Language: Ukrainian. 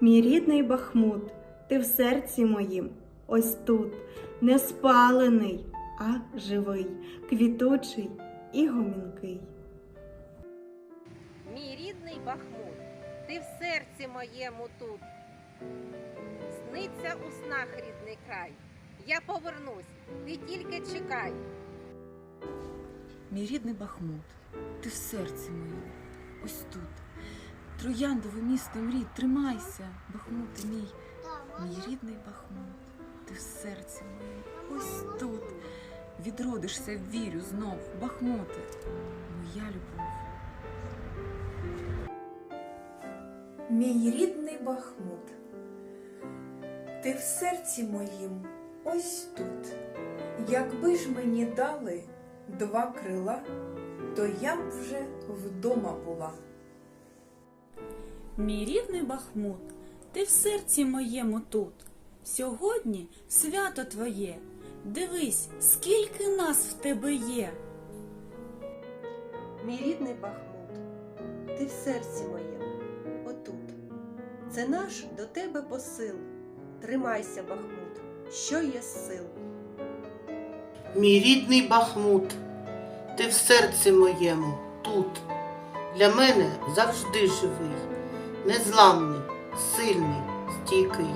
Мій рідний Бахмут, ти в серці моїм, ось тут, не спалений, а живий, квітучий і гомінкий. Мій рідний Бахмут, ти в серці моєму тут. Сниться у снах рідний край. Я повернусь, ти тільки чекай. Мій рідний Бахмут, ти в серці моєму, ось тут. Трояндове місто мрій, тримайся, Бахмуте мій, мій рідний Бахмут, ти в серці моєму, ось тут. Відродишся, вірю знов, Бахмуте, моя любов. Мій рідний Бахмут, ти в серці моїм ось тут. Якби ж мені дали два крила, то я б вже вдома була. Мій рідний Бахмут, ти в серці моєму тут. Сьогодні свято твоє. Дивись, скільки нас в тебе є. Мій рідний Бахмут, ти в серці моєму, отут. Це наш до тебе посил. Тримайся, Бахмут, що є сил. Мій рідний Бахмут, ти в серці моєму тут. Для мене завжди живий, незламний, сильний, стійкий.